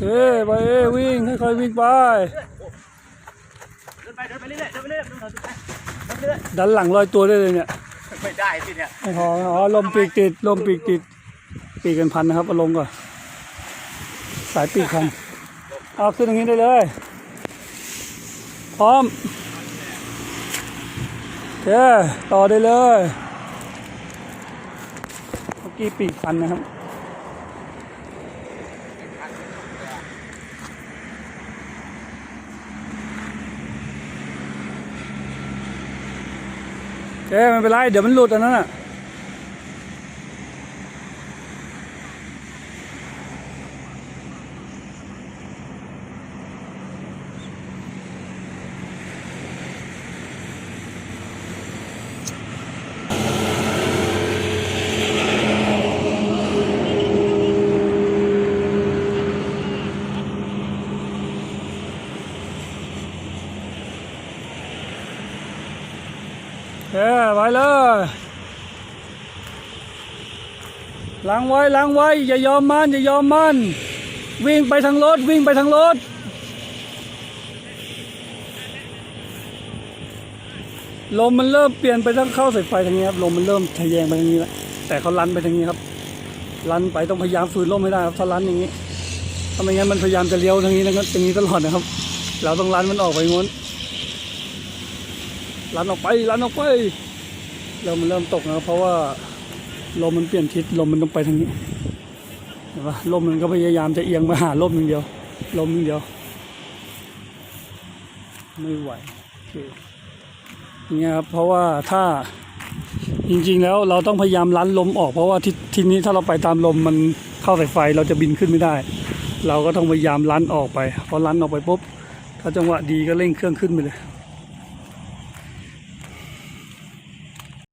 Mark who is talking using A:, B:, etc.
A: เอ้ยไปเอ้ยวิ่งค่อยๆวิ่งไป
B: เดินไปเดินไปเรื่อยๆเดินไปเรื่อยๆเดินไปเรื่อย
A: ดันหลังลอยตัวได้เลยเนี่ย
B: ๆไม่ได้สิเนี่ย
A: ไม่พออ๋อลมปีกติดลมปีกติดปีกกันพันนะครับเอาลงก่อนสายปีกพันเอาขึ้นอย่างนี้ได้เลย พร้อมโอเคต่อได้เลยเมื่อกี้ปีกพันนะครับ โอเคมันเป็นไร เดี๋ยวมันหลุดอันนั้นอะ เอ้ไว้เลยล้างไว้ล้างไว้ อย่ายอมมันอย่ายอมมัน วิ่งไปทางรถ วิ่งไปทางรถลมมันเริ่มเปลี่ยนไปทางเข้าสายไฟทางนี้ครับลมมันเริ่มทะแยงไปทางนี้แล้วแต่เขาลันไปทางนี้ครับลันไปต้องพยายามฝืนลมให้ได้ครับถ้าลันอย่างนี้ถ้าไม่งั้นมันพยายามจะเลี้ยวทางนี้นะครับอย่างนี้ตลอดนะครับ เราต้องลันมันออกไปง้น ลันออกไปลันออกไปเริ่มมันเริ่มตกนะเพราะว่าลมมันเปลี่ยนทิศลมมันต้องไปทางนี้เห็นปะลมมันก็พยายามจะเอียงมาหาลมอย่างเดียว ลมอย่างเดียว ไม่ไหวโอเคอย่างเงี้ยครับเพราะว่าถ้าจริง ๆ แล้วเราต้องพยายามลันลมออกเพราะว่าทิศทิศนี้ถ้าเราไปตามลมมันเข้าสายไฟเราจะบินขึ้นไม่ได้ เราก็ต้องพยายามลันออกไปพอลันออกไปปุ๊บถ้าจังหวะดีก็เร่งเครื่องขึ้นไปเลย